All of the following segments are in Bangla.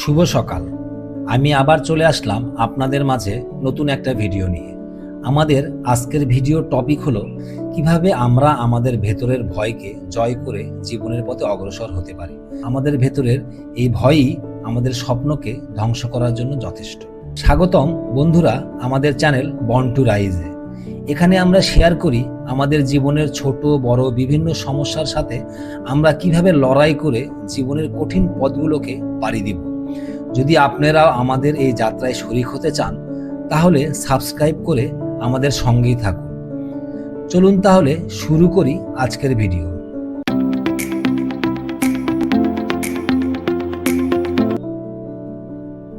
শুভ সকাল। আমি আবার চলে আসলাম আপনাদের মাঝে নতুন একটা ভিডিও নিয়ে। আমাদের আজকের ভিডিও টপিক হলো, কীভাবে আমরা আমাদের ভেতরের ভয়কে জয় করে জীবনের পথে অগ্রসর হতে পারি। আমাদের ভেতরের এই ভয়ই আমাদের স্বপ্নকে ধ্বংস করার জন্য যথেষ্ট। স্বাগতম বন্ধুরা আমাদের চ্যানেল বন টু রাইজে এখানে আমরা শেয়ার করি আমাদের জীবনের ছোট, বড়, বিভিন্ন সমস্যার সাথে আমরা কীভাবে লড়াই করে জীবনের কঠিন পথগুলোকে পাড়ি দিব। যদি আপনারাও আমাদের এই যাত্রায় শরিক হতে চান, তাহলে সাবস্ক্রাইব করে আমাদের সঙ্গেই থাকুন। চলুন তাহলে শুরু করি আজকের ভিডিও।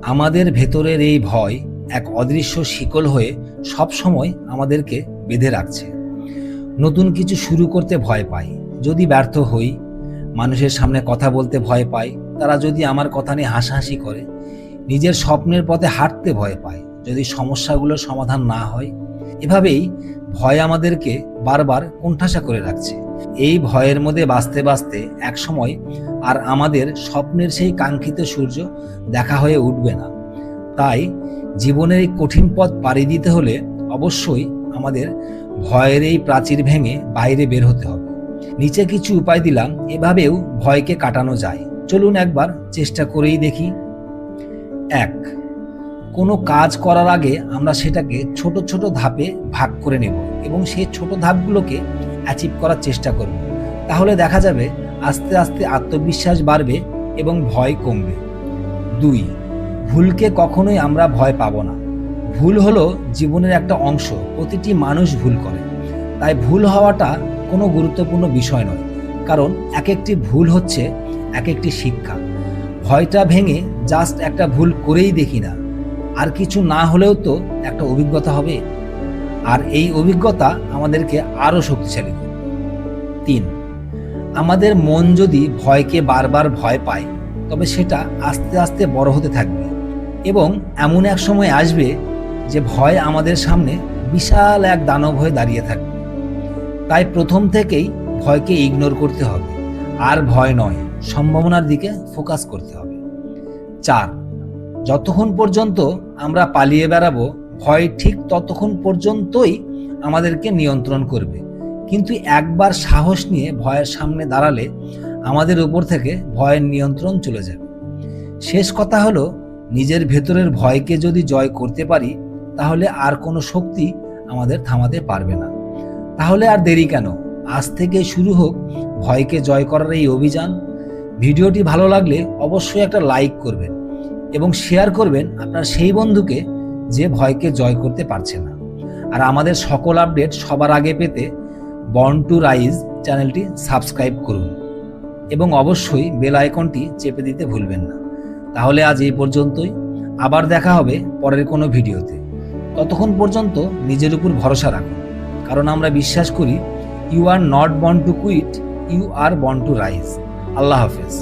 আমাদের ভেতরের এই ভয় এক অদৃশ্য শিকল হয়ে সব সময় আমাদেরকে বেঁধে রাখছে। নতুন কিছু শুরু করতে ভয় পাই। যদি ব্যর্থ হই, মানুষের সামনে কথা বলতে ভয় পাই তারা যদি আমার কথা নিয়ে হাসাহাসি করে, নিজের স্বপ্নের পথে হাঁটতে ভয় পায়, যদি সমস্যাগুলোর সমাধান না হয়, এভাবেই ভয় আমাদেরকে বারবার কোণঠাসা করে রাখছে। এই ভয়ের মধ্যে বাঁচতে বাঁচতে এক সময় আর আমাদের স্বপ্নের সেই কাঙ্ক্ষিত সূর্য দেখা হয়ে উঠবে না। তাই জীবনের এই কঠিন পথ পাড়ি দিতে হলে অবশ্যই আমাদের ভয়ের এই প্রাচীর ভেঙে বাইরে বের হতে হবে। নিচে কিছু উপায় দিলাম, এভাবেও ভয়কে কাটানো যায়। চলুন একবার চেষ্টা করেই দেখি। এক, কোনো কাজ করার আগে আমরা সেটাকে ছোট ছোট ধাপে ভাগ করে নেব এবং সেই ছোট ধাপগুলোকে অ্যাচিভ করার চেষ্টা করব। তাহলে দেখা যাবে আস্তে আস্তে আত্মবিশ্বাস বাড়বে এবং ভয় কমবে। দুই, ভুলকে কখনোই আমরা ভয় পাবো না। ভুল হলো জীবনের একটা অংশ, প্রতিটি মানুষ ভুল করে। তাই ভুল হওয়াটা কোনো গুরুত্বপূর্ণ বিষয় নয়। কারণ এক একটি ভুল হচ্ছে এক একটি শিক্ষা। ভয়টা ভেঙে জাস্ট একটা ভুল করেই দেখি না। আর কিছু না হলেও তো একটা অভিজ্ঞতা হবে। আর এই অভিজ্ঞতা আমাদেরকে আরও শক্তিশালী করবে। তিন, আমাদের মন যদি ভয়কে বারবার ভয় পায়, তবে সেটা আস্তে আস্তে বড় হতে থাকবে এবং এমন এক সময় আসবে যে ভয় আমাদের সামনে বিশাল এক দানব হয়ে দাঁড়িয়ে থাকবে। তাই প্রথম থেকেই ভয়কে ইগনোর করতে হবে। আর ভয় নয়। সম্ভাবনার দিকে ফোকাস করতে হবে। চার, যতক্ষণ পর্যন্ত আমরা পালিয়ে বেড়াবো, ভয় ঠিক ততক্ষণ পর্যন্তই আমাদেরকে নিয়ন্ত্রণ করবে। কিন্তু একবার সাহস নিয়ে ভয়ের সামনে দাঁড়ালে আমাদের উপর থেকে ভয়ের নিয়ন্ত্রণ চলে যাবে। শেষ কথা হলো, নিজের ভেতরের ভয়কে যদি জয় করতে পারি, তাহলে আর কোনো শক্তি আমাদের থামাতে পারবে না। তাহলে আর দেরি কেন? আজ থেকে শুরু হোক ভয়কে জয় করার এই অভিযান। ভিডিওটি ভালো লাগলে অবশ্যই একটা লাইক করবেন এবং শেয়ার করবেন আপনার সেই বন্ধুকে যে ভয়কে জয় করতে পারছে না। আর আমাদের সকল আপডেট সবার আগে পেতে বর্ন টু রাইজ চ্যানেলটি সাবস্ক্রাইব করুন এবং অবশ্যই বেল আইকনটি চেপে দিতে ভুলবেন না। তাহলে আজ এই পর্যন্তই। আবার দেখা হবে পরের কোনো ভিডিওতে। ততক্ষণ পর্যন্ত নিজের উপর ভরসা রাখুন। কারণ আমরা বিশ্বাস করি you are not born to quit you are born to rise আল্লাহ হাফেজ